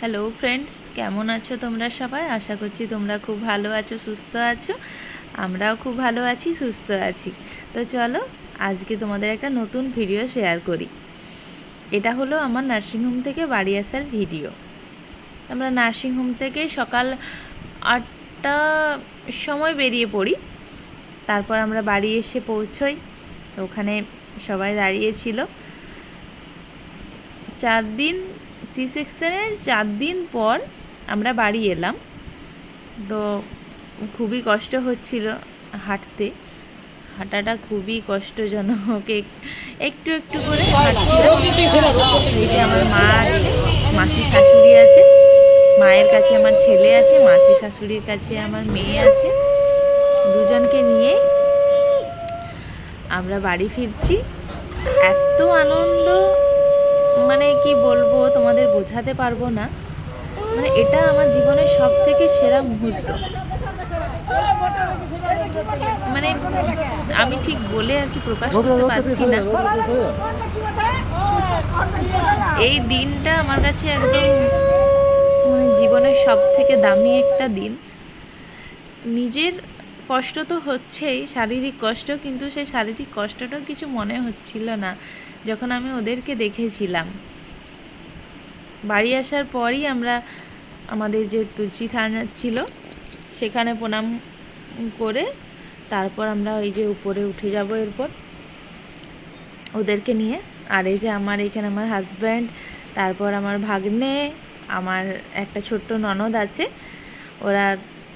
Hello friends কেমন আছো তোমরা সবাই? আশা করছি তোমরা খুব ভালো আছো, সুস্থ আছো। আমরাও খুব ভালো আছি, সুস্থ আছি। তো চলো, আজকে তোমাদের একটা নতুন ভিডিও শেয়ার করি। এটা হলো আমার নার্সিংহোম থেকে বাড়ি আসার ভিডিও আমরা নার্সিংহোম থেকে সকাল আটটা সময় বেরিয়ে পড়ি। তারপর আমরা বাড়ি এসে পৌঁছই। ওখানে সবাই দাঁড়িয়েছিল চার দিন সি সেকশনের চার দিন পর আমরা বাড়ি এলাম। তো খুবই কষ্ট হচ্ছিল হাঁটতে। হাঁটাটা খুবই কষ্টজনক। এক- একটু একটু করে আমার মা আছে, মাসি শাশুড়ি আছে, মায়ের কাছে আমার ছেলে আছে, মাসি শাশুড়ির কাছে আমার মেয়ে আছে। দুজনকে নিয়ে আমরা বাড়ি ফিরছি। এত আনন্দ মানে কি বলব তোমাদের বোঝাতে পারব না। মানে এটা আমার জীবনের সব থেকে সেরা মুহূর্ত। মানে আমি ঠিক বলে আর কি প্রকাশ করতে পারছি না। এই দিনটা আমার কাছে একদম মানে জীবনের সব থেকে দামি একটা দিন। নিজের কষ্ট তো হচ্ছেই, শারীরিক কষ্ট, কিন্তু সেই শারীরিক কষ্টটাও কিছু মনে হচ্ছিল না যখন আমি ওদেরকে দেখেছিলাম। বাড়ি আসার পরই আমরা, আমাদের যে তুলসী থান ছিল, সেখানে প্রণাম করে তারপর আমরা ওই যে উপরে উঠে যাব এরপর। ওদেরকে নিয়ে, আর এই যে আমার এখানে আমার হাজব্যান্ড তারপর আমার ভাগ্নে, আমার একটা ছোট্ট ননদ আছে, ওরা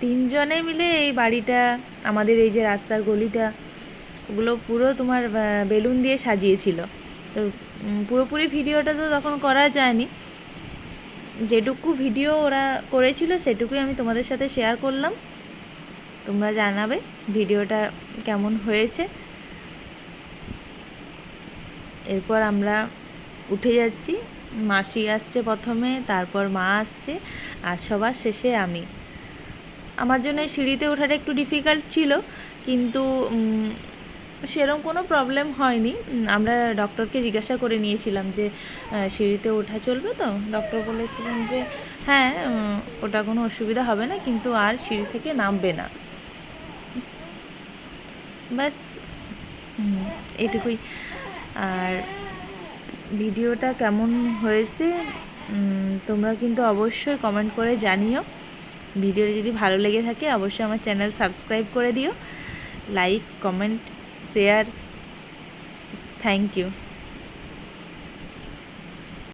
তিনজনে মিলে এই বাড়িটা, আমাদের এই যে রাস্তার গলিটা, ওগুলো পুরো তোমার বেলুন দিয়ে সাজিয়েছিল। তো পুরোপুরি ভিডিওটা তো তখন করা যায়নি। যেটুকু ভিডিও ওরা করেছিল, সেটুকুই আমি তোমাদের সাথে শেয়ার করলাম। তোমরা জানাবে ভিডিওটা কেমন হয়েছে। এরপর আমরা উঠে যাচ্ছি। মাসি আসছে প্রথমে, তারপর মা আসছে, আর সবার শেষে আমি। আমার জন্য সিঁড়িতে ওঠাটা একটু ডিফিকাল্ট ছিল, কিন্তু সেরকম কোনো প্রবলেম হয়নি। আমরা ডক্টরকে জিজ্ঞাসা করে নিয়েছিলাম যে সিঁড়িতে ওঠা চলবে তো? ডক্টর বলেছিলেন যে হ্যাঁ ওটা কোনো অসুবিধা হবে না, কিন্তু আর সিঁড়ি থেকে নামবে না। ব্যাস এটুকুই। আর ভিডিওটা কেমন হয়েছে তোমরা কিন্তু অবশ্যই কমেন্ট করে জানিও। ভিডিওটা যদি ভালো লেগে থাকে, অবশ্যই আমার চ্যানেল সাবস্ক্রাইব করে দিও। Like, comment, share. Thank you.